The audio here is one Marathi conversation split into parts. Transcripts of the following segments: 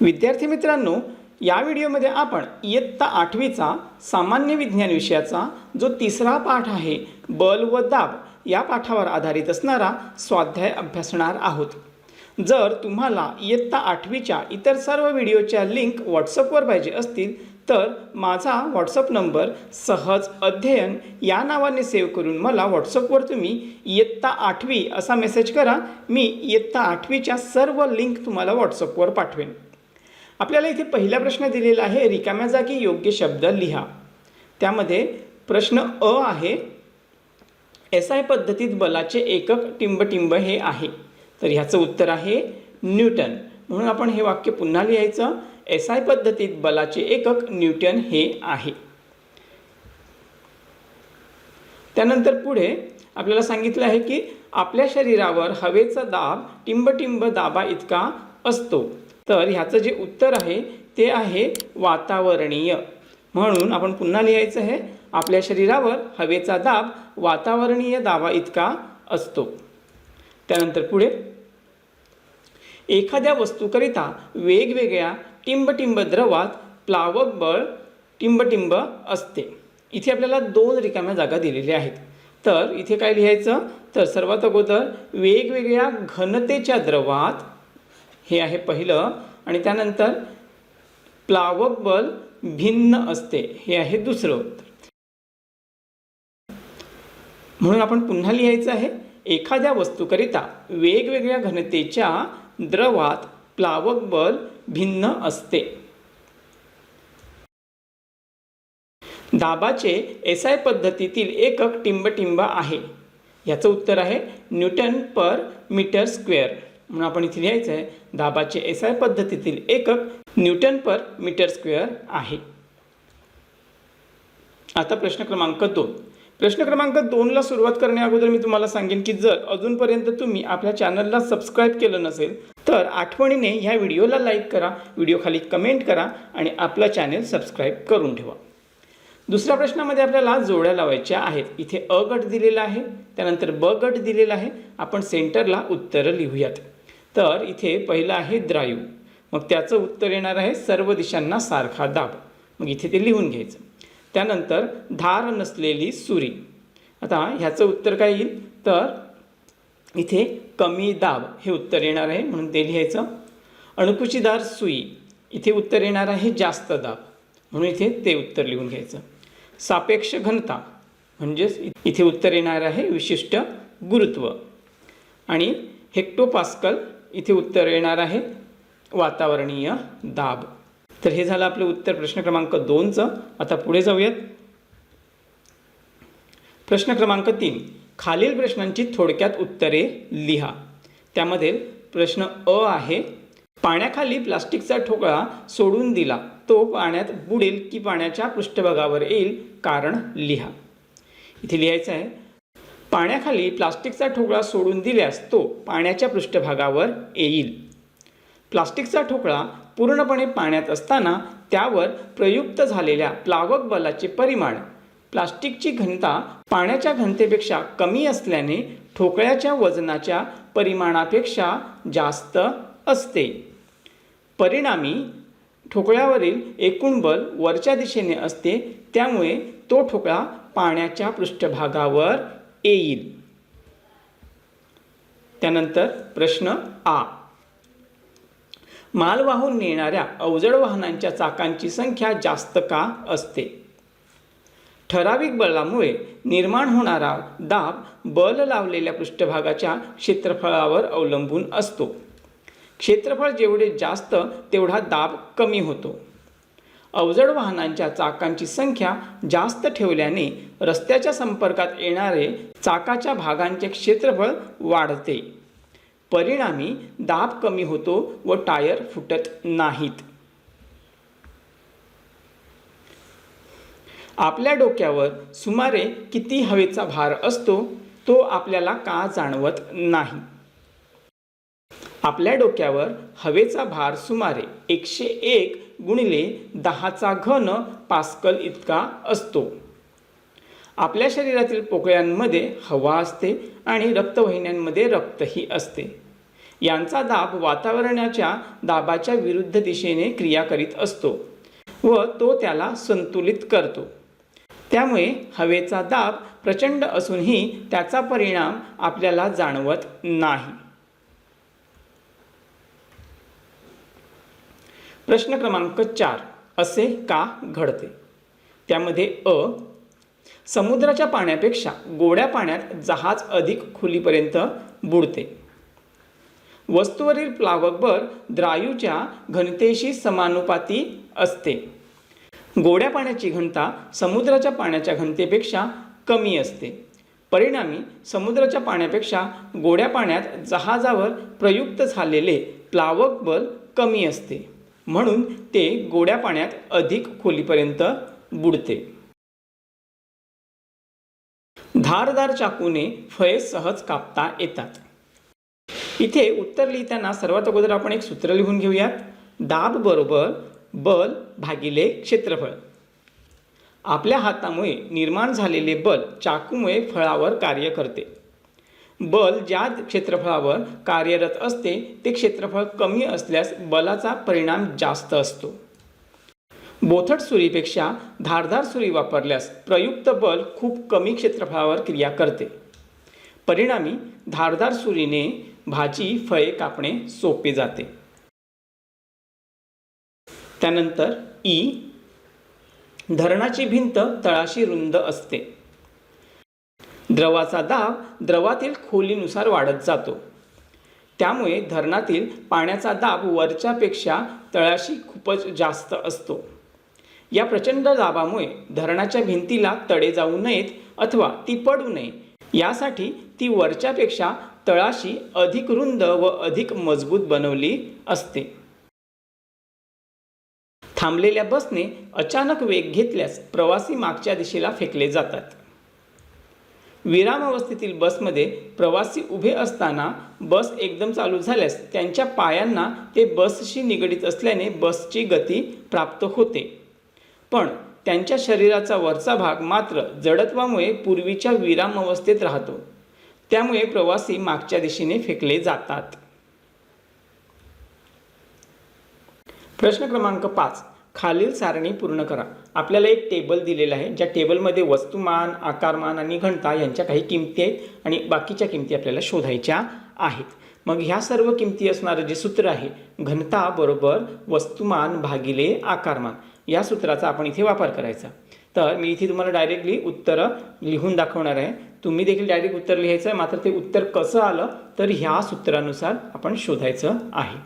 विद्यार्थी मित्रांनो या व्हिडिओमध्ये आपण इयत्ता आठवीचा सामान्य विज्ञान विषयाचा जो तिसरा पाठ आहे बल व दाब या पाठावर आधारित असणारा स्वाध्याय अभ्यासणार आहोत. जर तुम्हाला इयत्ता आठवीच्या इतर सर्व व्हिडिओच्या लिंक व्हॉट्सअपवर पाहिजे असतील तर माझा व्हॉट्सअप नंबर सहज अध्ययन या नावाने सेव्ह करून मला व्हॉट्सअपवर तुम्ही इयत्ता आठवी असा मेसेज करा. मी इयत्ता आठवीच्या सर्व लिंक तुम्हाला व्हॉट्सअपवर पाठवेन. आपल्याला इथे पहिला प्रश्न दिलेला आहे रिकाम्या जागी योग्य शब्द लिहा. त्यामध्ये प्रश्न अ आहे एस आय पद्धतीत बलाचे एकक टिंबटिंब हे आहे. तर ह्याचं उत्तर आहे न्यूटन. म्हणून आपण हे वाक्य पुन्हा लिहायचं एस आय पद्धतीत बलाचे एकक न्यूटन हे आहे. त्यानंतर पुढे आपल्याला सांगितलं आहे की आपल्या शरीरावर हवेचा दाब टिंबटिंब दाबा इतका असतो. तर ह्याचं जे उत्तर आहे ते आहे वातावरणीय. म्हणून आपण पुन्हा लिहायचं आहे आपल्या शरीरावर हवेचा दाब वातावरणीय दाबा इतका असतो. त्यानंतर पुढे एखाद्या वस्तूकरिता वेगवेगळ्या टिंबटिंब द्रवात प्लावक बळ टिंबटिंब असते. इथे आपल्याला दोन रिकाम्या जागा दिलेल्या आहेत. तर इथे काय लिहायचं? तर सर्वात अगोदर वेगवेगळ्या घनतेच्या द्रवात हे आहे पहिलं आणि त्यानंतर प्लावक बल भिन्न असते. हे आहे दुसरं उत्तर. म्हणून आपण पुन्हा लिहायचं आहे एखाद्या वस्तूकरिता वेगवेगळ्या घनतेच्या द्रवात प्लावक बल भिन्न असते. दाबाचे एस आय पद्धतीतील एकक टिंबटिंब आहे. याचं उत्तर आहे न्यूटन पर मीटर स्क्वेअर. म्हणून आपण इथे लिहायचं आहे दाबाचे एस आय पद्धतीतील एकक न्यूटन पर मीटर स्क्वेअर आहे. आता प्रश्न क्रमांक दोन. प्रश्न क्रमांक दोनला सुरुवात करण्याअगोदर मी तुम्हाला सांगेन की जर अजूनपर्यंत तुम्ही आपल्या चॅनलला सबस्क्राईब केलं नसेल तर आठवणीने ह्या व्हिडिओला लाईक करा व्हिडिओ खाली कमेंट करा आणि आपलं चॅनेल सबस्क्राईब करून ठेवा. दुसऱ्या प्रश्नामध्ये आपल्याला जोड्या लावायच्या आहेत. इथे अ गट दिलेला आहे त्यानंतर ब गट दिलेला आहे. आपण सेंटरला उत्तरं लिहूयात. तर इथे पहिलं आहे द्रायू. मग त्याचं उत्तर येणार आहे सर्व दिशांना सारखा दाब. मग इथे ते लिहून घ्यायचं. त्यानंतर धार नसलेली सुरी. आता ह्याचं उत्तर काय येईल? तर इथे कमी दाब हे उत्तर येणार आहे म्हणून ते लिहायचं. अणकुचीदार सुई. इथे उत्तर येणार आहे जास्त दाब. म्हणून इथे ते उत्तर लिहून घ्यायचं. सापेक्ष घनता. म्हणजेच इथे उत्तर येणार आहे विशिष्ट गुरुत्व. आणि हेक्टोपास्कल इथे उत्तर येणार आहे. वातावरणीय दाब. तर हे झालं आपलं उत्तर प्रश्न क्रमांक दोनचं. आता पुढे जाऊयात. प्रश्न क्रमांक तीन. खालील प्रश्नांची थोडक्यात उत्तरे लिहा. त्यामध्ये प्रश्न अ आहे. पाण्याखाली प्लास्टिकचा ठोकळा सोडून दिला. तो पाण्यात बुडेल की पाण्याच्या पृष्ठभागावर येईल कारण लिहा. इथे लिहायचं आहे पाण्याखाली प्लास्टिकचा ठोकळा सोडून दिल्यास तो पाण्याच्या पृष्ठभागावर येईल. प्लास्टिकचा ठोकळा पूर्णपणे पाण्यात असताना त्यावर प्रयुक्त झालेल्या प्लावक बलाचे परिमाण प्लास्टिकची घनता पाण्याच्या घनतेपेक्षा कमी असल्याने ठोकळ्याच्या वजनाच्या परिमाणापेक्षा जास्त असते. परिणामी ठोकळ्यावरील एकूण बल वरच्या दिशेने असते त्यामुळे तो ठोकळा पाण्याच्या पृष्ठभागावर येईल त्यानंतर प्रश्न आ. माल वाहून नेणाऱ्या अवजड वाहनांच्या चाकांची संख्या जास्त का असते? ठराविक बलामुळे निर्माण होणारा दाब बल लावलेल्या पृष्ठभागाच्या क्षेत्रफळावर अवलंबून असतो. क्षेत्रफळ जेवढे जास्त तेवढा दाब कमी होतो. अवजड वाहनांच्या चाकांची संख्या जास्त ठेवल्याने रस्त्याच्या संपर्कात येणारे चाकाच्या भागांचे क्षेत्रफळ वाढते. परिणामी दाब कमी होतो व टायर फुटत नाहीत. आपल्या डोक्यावर सुमारे किती हवेचा भार असतो तो आपल्याला का जाणवत नाही? आपल्या डोक्यावर हवेचा भार सुमारे एकशे एक गुणिले दहाचा घन पास्कल इतका असतो. आपल्या शरीरातील पोकळ्यांमध्ये हवा असते आणि रक्तवाहिन्यांमध्ये रक्तही असते. यांचा दाब वातावरणाच्या दाबाच्या विरुद्ध दिशेने क्रिया करीत असतो व तो त्याला संतुलित करतो. त्यामुळे हवेचा दाब प्रचंड असूनही त्याचा परिणाम आपल्याला जाणवत नाही. प्रश्न क्रमांक चार असे का घडते? त्यामध्ये अ समुद्राच्या पाण्यापेक्षा गोड्या पाण्यात जहाज अधिक खोलीपर्यंत बुडते. वस्तूवरील प्लावक बळ द्रायूच्या घनतेशी समानुपाती असते. गोड्या पाण्याची घनता समुद्राच्या पाण्याच्या घनतेपेक्षा कमी असते. परिणामी समुद्राच्या पाण्यापेक्षा गोड्या पाण्यात जहाजावर प्रयुक्त झालेले प्लावक बल कमी असते. म्हणून ते गोड्या पाण्यात अधिक खोलीपर्यंत बुडते. धारदार चाकूने फळे सहज कापता येतात. इथे उत्तर लिहिताना सर्वात अगोदर आपण एक सूत्र लिहून घेऊयात. दाब बरोबर बल भागिले क्षेत्रफळ. आपल्या हातामुळे निर्माण झालेले बल चाकूमुळे फळावर कार्य करते. बल ज्या क्षेत्रफळावर कार्यरत असते ते क्षेत्रफळ कमी असल्यास बलाचा परिणाम जास्त असतो. बोथट सुरीपेक्षा धारदार सुरी वापरल्यास प्रयुक्त बल खूप कमी क्षेत्रफळावर क्रिया करते. परिणामी धारदार सुरीने भाजी फळे कापणे सोपे जाते. त्यानंतर ई. धरणाची भिंत तळाशी रुंद असते. द्रवाचा दाब द्रवातील खोलीनुसार वाढत जातो. त्यामुळे धरणातील पाण्याचा दाब वरच्यापेक्षा तळाशी खूपच जास्त असतो. या प्रचंड दाबामुळे धरणाच्या भिंतीला तडे जाऊ नयेत अथवा ती पडू नये. यासाठी ती वरच्यापेक्षा तळाशी अधिक रुंद व अधिक मजबूत बनवली असते. थांबलेल्या बसने अचानक वेग घेतल्यास प्रवासी मागच्या दिशेला फेकले जातात. विरामावस्थेतील बसमध्ये प्रवासी उभे असताना बस एकदम चालू झाल्यास त्यांच्या पायांना ते बसशी निगडीत असल्याने बसची गती प्राप्त होते. पण त्यांच्या शरीराचा वरचा भाग मात्र जडत्वामुळे पूर्वीच्या विरामावस्थेत राहतो. त्यामुळे प्रवासी मागच्या दिशेने फेकले जातात. प्रश्न क्रमांक पाच. खालील सारणी पूर्ण करा. आपल्याला एक टेबल दिलेलं आहे. ज्या टेबलमध्ये वस्तुमान आकारमान आणि घनता यांच्या काही किमती आहेत आणि बाकीच्या किमती आपल्याला शोधायच्या आहेत. मग ह्या सर्व किमती असणारं जे सूत्र आहे घनता बरोबर वस्तुमान भागिले आकारमान या सूत्राचा आपण इथे वापर करायचा. तर मी इथे तुम्हाला डायरेक्टली उत्तरं लिहून दाखवणार आहे. तुम्ही देखील डायरेक्ट उत्तर लिहायचं आहे मात्र ते उत्तर कसं आलं तर ह्या सूत्रानुसार आपण शोधायचं आहे.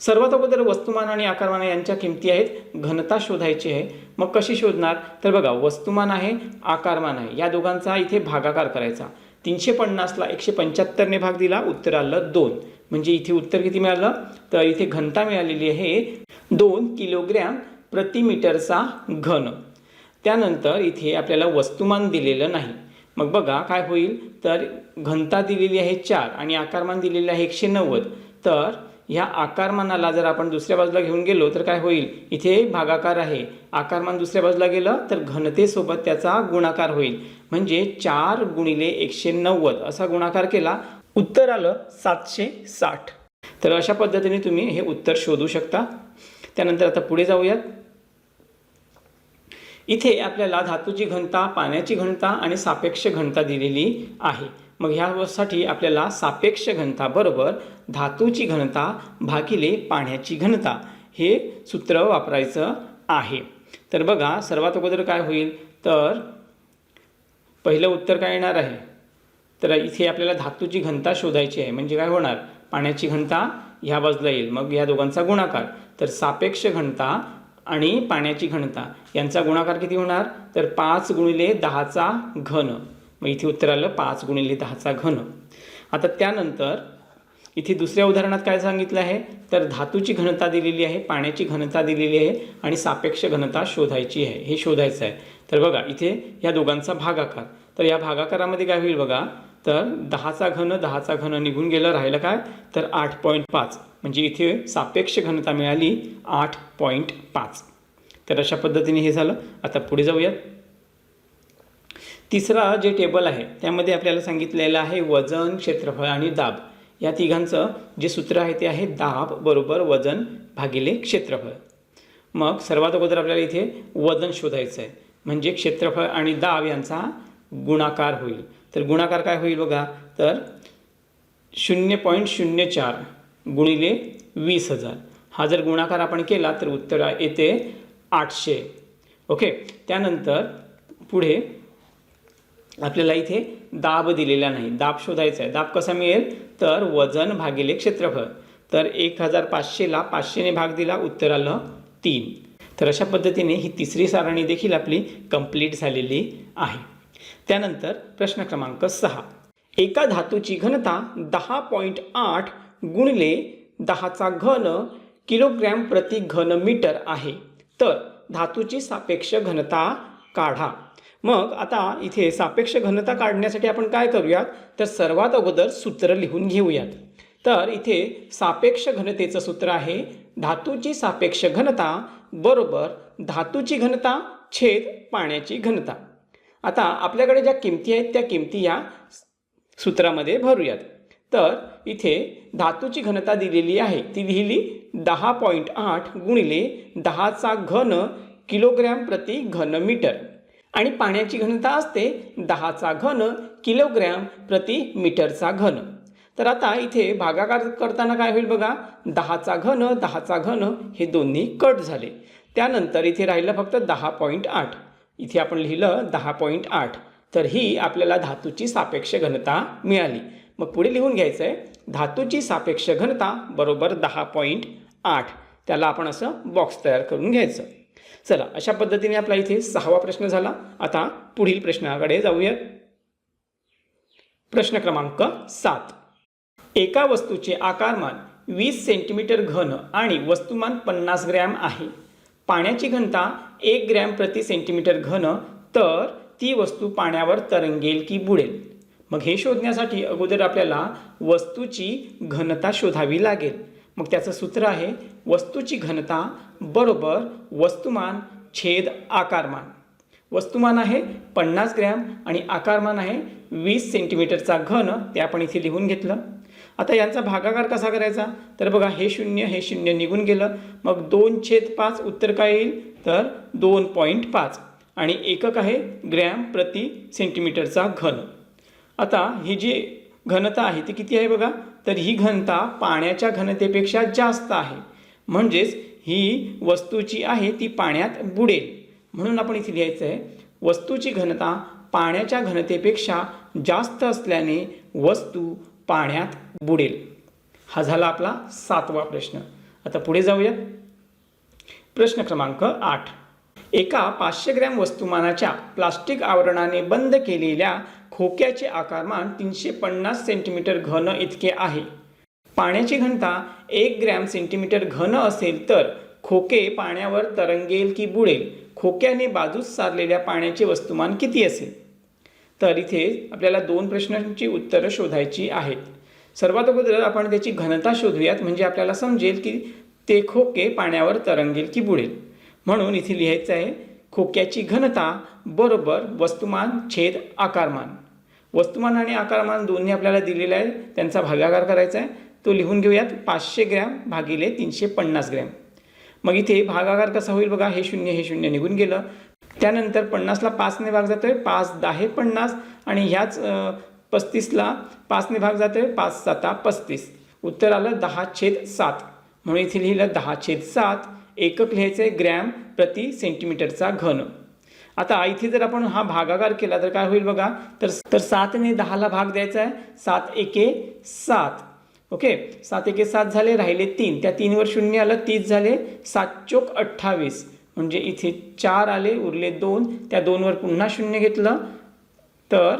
सर्वात अगोदर वस्तुमान आणि आकारमान यांच्या किमती आहेत. घनता शोधायची आहे. मग कशी शोधणार? तर बघा वस्तुमान आहे आकारमान आहे. या दोघांचा इथे भागाकार करायचा. तीनशे पन्नासला एकशे पंच्याहत्तरने भाग दिला उत्तर आलं दोन. म्हणजे इथे उत्तर किती मिळालं? तर इथे घनता मिळालेली आहे दोन किलोग्रॅम प्रति मीटरचा घन. त्यानंतर इथे आपल्याला वस्तुमान दिलेलं नाही. मग बघा काय होईल? तर घनता दिलेली आहे चार आणि आकारमान दिलेलं आहे एकशे नव्वद. तर ह्या आकारमानाला जर आपण दुसऱ्या बाजूला घेऊन गेलो तर काय होईल? इथे भागाकार आहे. आकारमान दुसऱ्या बाजूला गेलं तर घनतेसोबत त्याचा गुणाकार होईल. म्हणजे चार गुणिले एकशे नव्वद असा गुणाकार केला उत्तर आलं सातशे साठ. तर अशा पद्धतीने तुम्ही हे उत्तर शोधू शकता. त्यानंतर आता पुढे जाऊयात. इथे आपल्याला धातूची घनता पाण्याची घनता आणि सापेक्ष घनता दिलेली आहे. मग ह्यासाठी आपल्याला सापेक्ष घनता बरोबर धातूची घनता भागिले पाण्याची घनता हे सूत्र वापरायचं आहे. तर बघा सर्वात अगोदर काय होईल? तर पहिलं उत्तर काय येणार आहे? तर इथे आपल्याला धातूची घनता शोधायची आहे. म्हणजे काय होणार? पाण्याची घनता ह्या बाजूला येईल. मग ह्या दोघांचा गुणाकार. तर सापेक्ष घनता आणि पाण्याची घनता यांचा गुणाकार किती होणार? तर पाच गुणिले दहाचा घन. मग इथे उत्तर आलं पाच गुणिले दहाचा घन. आता त्यानंतर इथे दुसऱ्या उदाहरणात काय सांगितलं आहे? तर धातूची घनता दिलेली आहे पाण्याची घनता दिलेली आहे आणि सापेक्ष घनता शोधायची आहे. हे शोधायचं आहे. तर बघा इथे या दोघांचा भागाकार. तर या भागाकारामध्ये काय होईल बघा? तर दहाचा घन दहाचा घन निघून गेलं राहिलं काय? तर आठ पॉईंट पाच. म्हणजे इथे सापेक्ष घनता मिळाली आठ पॉईंट पाच. तर अशा पद्धतीने हे झालं. आता पुढे जाऊयात. तिसरा जे टेबल आहे त्यामध्ये आपल्याला सांगितलेलं आहे वजन क्षेत्रफळ आणि दाब. या तिघांचं जे सूत्र आहे ते आहे दाब बरोबर वजन भागिले क्षेत्रफळ. मग सर्वात अगोदर आपल्याला इथे वजन शोधायचं आहे म्हणजे क्षेत्रफळ आणि दाब यांचा गुणाकार होईल. तर गुणाकार काय होईल बघा तर शून्य पॉईंट शून्य चार गुणिले वीस हजार. हा जर गुणाकार आपण केला तर उत्तर येते आठशे. ओके त्यानंतर पुढे आपल्याला इथे दाब दिलेला नाही. दाब शोधायचा आहे. दाब कसा मिळेल? तर वजन भागिले क्षेत्रफळ. तर एक हजार पाचशेला पाचशेने भाग दिला उत्तर आलं तीन. तर अशा पद्धतीने ही तिसरी सारणी देखील आपली कंप्लीट झालेली आहे. त्यानंतर प्रश्न क्रमांक सहा. एका धातूची घनता दहा पॉईंट आठ गुणले दहाचा घन किलोग्रॅम प्रति घन मीटर आहे. तर धातूची सापेक्ष घनता काढा. मग आता इथे सापेक्ष घनता काढण्यासाठी आपण काय करूयात? तर सर्वात अगोदर सूत्र लिहून घेऊयात. तर इथे सापेक्ष घनतेचं सूत्र आहे धातूची सापेक्ष घनता बरोबर धातूची घनता छेद पाण्याची घनता. आता आपल्याकडे ज्या किमती आहेत त्या किमती या सूत्रामध्ये भरूयात. तर इथे धातूची घनता दिलेली आहे ती लिहिली दहा पॉईंट आठ गुणिले दहाचा घन किलोग्रॅम प्रति घन मीटर आणि पाण्याची घनता असते दहाचा घन किलोग्रॅम प्रति मीटरचा घन. तर आता इथे भागाकार करताना काय होईल बघा दहाचा घन दहाचा घन हे दोन्ही कट झाले. त्यानंतर इथे राहिलं फक्त दहा पॉईंट आठ. इथे आपण लिहिलं दहा पॉईंट आठ. तर ही आपल्याला धातूची सापेक्ष घनता मिळाली. मग पुढे लिहून घ्यायचं आहे धातूची सापेक्ष घनता बरोबर दहा पॉईंट आठ. त्याला आपण असं बॉक्स तयार करून घ्यायचं. चला अशा पद्धतीने आपला इथे सहावा प्रश्न झाला. आता पुढील प्रश्नाकडे जाऊया. प्रश्न क्रमांक सात. एका वस्तूचे आकारमान वीस सेंटीमीटर घन आणि वस्तुमान पन्नास ग्रॅम आहे. पाण्याची घनता एक ग्रॅम प्रति सेंटीमीटर घन तर ती वस्तू पाण्यावर तरंगेल की बुडेल. मग हे शोधण्यासाठी अगोदर आपल्याला वस्तूची घनता शोधावी लागेल. मग त्याचं सूत्र आहे वस्तूची घनता बरोबर वस्तुमान छेद आकारमान. वस्तुमान आहे पन्नास ग्रॅम आणि आकारमान आहे वीस सेंटीमीटरचा घन ते आपण इथे लिहून घेतलं. आता यांचा भागाकार कसा करायचा? तर बघा हे शून्य हे शून्य निघून गेलं. मग दोन छेद पाच उत्तर काय येईल? तर दोन पॉईंट पाच. आणि एकक आहे ग्रॅम प्रति सेंटीमीटरचा घन. आता ही जी घनता आहे ती किती आहे बघा? तर ही घनता पाण्याच्या घनतेपेक्षा जास्त आहे. म्हणजेच ही वस्तूची आहे ती पाण्यात बुडेल. म्हणून आपण इथे लिहायचं आहे वस्तूची घनता पाण्याच्या घनतेपेक्षा जास्त असल्याने वस्तू पाण्यात बुडेल. हा झाला आपला सातवा प्रश्न. आता पुढे जाऊयात. प्रश्न क्रमांक आठ. एका पाचशे ग्रॅम वस्तुमानाच्या प्लास्टिक आवरणाने बंद केलेल्या खोक्याचे आकारमान तीनशे पन्नास सेंटीमीटर घन इतके आहे. पाण्याची घनता एक ग्रॅम सेंटीमीटर घन असेल तर खोके पाण्यावर तरंगेल की बुडेल? खोक्याने बाजूस सारलेल्या पाण्याचे वस्तुमान किती असेल? तर इथे आपल्याला दोन प्रश्नांची उत्तरं शोधायची आहेत. सर्वात अगोदर आपण त्याची घनता शोधूयात म्हणजे आपल्याला समजेल की ते खोके पाण्यावर तरंगेल की बुडेल. म्हणून इथे लिहायचं आहे खोक्याची घनता बरोबर वस्तुमान छेद आकारमान. वस्तुमान आणि आकारमान दोन्ही आपल्याला दिलेलं आहे त्यांचा भागाकार करायचा आहे. तो लिहून घेऊयात पाचशे ग्रॅम भागिले तीनशे पन्नास ग्रॅम. मग इथे भागाकार कसा होईल बघा हे शून्य हे शून्य निघून गेलं. त्यानंतर पन्नासला पाचने भाग जातोय पाच दहा पन्नास आणि ह्याच पस्तीसला पाचने भाग जातोय पाच साता पस्तीस. उत्तर आलं दहा छेद सात. म्हणून इथे लिहिलं दहा छेद सात एकक लिहायचं आहे ग्रॅम प्रति सेंटीमीटरचा घन. आता इथे जर आपण हा भागाकार केला तर काय होईल बघा तर तर सातने दहाला भाग द्यायचा आहे सात एके सात. ओके? सात एके सात झाले राहिले तीन. त्या तीनवर शून्य आलं तीस झाले सात चोक अठ्ठावीस. म्हणजे इथे चार आले उरले दोन. त्या दोनवर पुन्हा शून्य घेतलं तर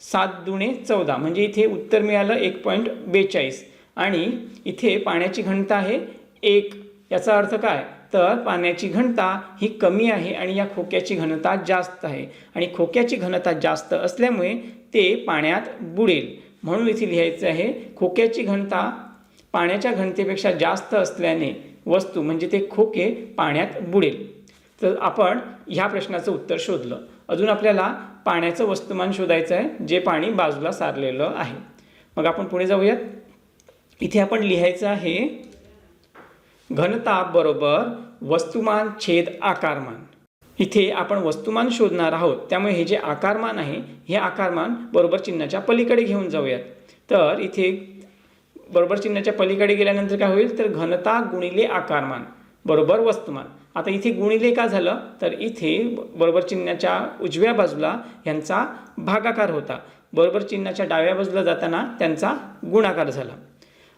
सात दुणे चौदा. म्हणजे इथे उत्तर मिळालं एक पॉईंट बेचाळीस. आणि इथे पाण्याची घनता आहे एक. याचा अर्थ काय? तर पाण्याची घनता ही कमी आहे आणि या खोक्याची घनता जास्त आहे. आणि खोक्याची घनता जास्त असल्यामुळे ते पाण्यात बुडेल. म्हणून इथे लिहायचं आहे खोक्याची घनता पाण्याच्या घनतेपेक्षा जास्त असल्याने वस्तू म्हणजे ते खोके पाण्यात बुडेल. तर आपण ह्या प्रश्नाचं उत्तर शोधलं. अजून आपल्याला पाण्याचं वस्तुमान शोधायचं आहे जे पाणी बाजूला सारलेलं आहे. मग आपण पुढे जाऊयात. इथे आपण लिहायचं आहे घनता बरोबर वस्तुमान छेद आकारमान. इथे आपण वस्तुमान शोधणार आहोत. त्यामुळे हे जे आकारमान आहे हे आकारमान बरोबर चिन्हाच्या पलीकडे घेऊन जाऊयात. तर इथे बरोबर चिन्हाच्या पलीकडे गेल्यानंतर काय होईल? तर घनता गुणिले आकारमान बरोबर वस्तुमान. आता इथे गुणिले का झालं? तर इथे बरोबर चिन्हाच्या उजव्या बाजूला यांचा भागाकार होता. बरोबर चिन्हाच्या डाव्या बाजूला जाताना त्यांचा गुणाकार झाला.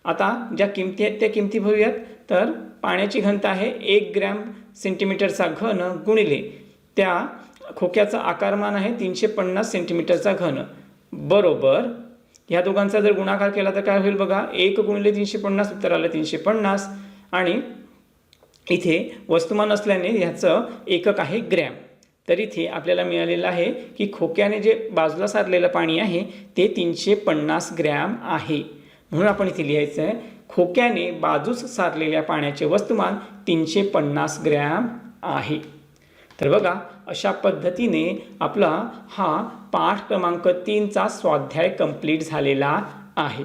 आता ज्या किमती आहेत त्या किमती भरूयात तर पाण्याची घनता आहे एक ग्रॅम सेंटीमीटरचा घन गुणिले त्या खोक्याचा आकारमान आहे तीनशे पन्नास सेंटीमीटरचा घन. बरोबर? ह्या दोघांचा जर गुणाकार केला तर काय होईल बघा? एक गुणिले तीनशे पन्नास उत्तर आलं तीनशे पन्नास आणि इथे वस्तुमान असल्याने ह्याचं एकक आहे ग्रॅम. तर इथे आपल्याला मिळालेलं आहे की खोक्याने जे बाजूला सारलेलं पाणी आहे ते तीनशे पन्नास ग्रॅम आहे. म्हणून आपण इथे लिहायचं आहे खोक्याने बाजूस सारलेल्या पाण्याचे वस्तुमान तीनशे पन्नास ग्रॅम आहे. तर बघा अशा पद्धतीने आपला हा पाठ क्रमांक तीनचा स्वाध्याय कंप्लीट झालेला आहे.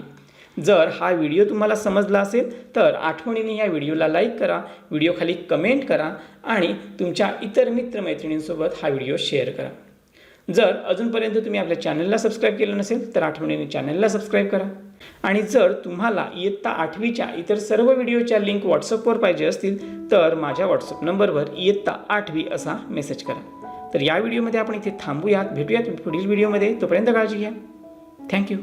जर हा व्हिडिओ तुम्हाला समजला असेल तर आठवणीने या व्हिडिओला लाईक करा व्हिडिओ खाली कमेंट करा आणि तुमच्या इतर मित्रमैत्रिणींसोबत हा व्हिडिओ शेअर करा. जर अजूनपर्यंत तुम्ही आपल्या चॅनलला सबस्क्राईब केलं नसेल तर आठवणीने चॅनलला सबस्क्राईब करा. आणि जर तुम्हाला इयत्ता आठवीच्या इतर सर्व व्हिडिओच्या लिंक व्हॉट्सअपवर पाहिजे असतील तर माझ्या व्हॉट्सअप नंबरवर इयत्ता आठवी असा मेसेज करा. तर या व्हिडिओमध्ये आपण इथे थांबूयात भेटूयात पुढील व्हिडिओमध्ये. तोपर्यंत काळजी घ्या. थँक्यू.